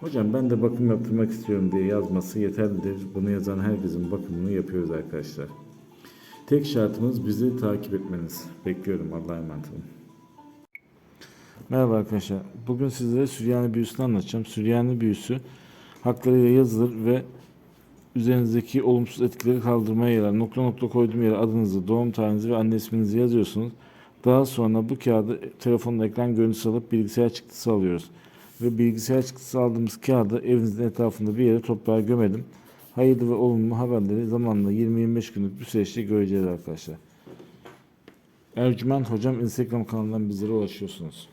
Hocam ben de bakım yaptırmak istiyorum diye yazması yeterlidir. Bunu yazan herkesin bakımını yapıyoruz arkadaşlar. Tek şartımız bizi takip etmeniz. Bekliyorum Allah'a emanet olun. Merhaba arkadaşlar. Bugün sizlere Süryani büyüsünü anlatacağım. Süryani büyüsü haklarıyla yazılır ve üzerinizdeki olumsuz etkileri kaldırmaya yarar. Nokta nokta koyduğum yere adınızı, doğum tarihinizi ve anne isminizi yazıyorsunuz. Daha sonra bu kağıdı telefonun ekran görüntüsü alıp bilgisayar çıktısı alıyoruz. Ve bilgisayar çıktısı aldığımız kağıdı evinizin etrafında bir yere toprağa gömelim. Hayırlı ve olumlu haberleri zamanla 20-25 günlük bir süreçte göreceğiz arkadaşlar. Ercüment Hocam Instagram kanalından bizlere ulaşıyorsunuz.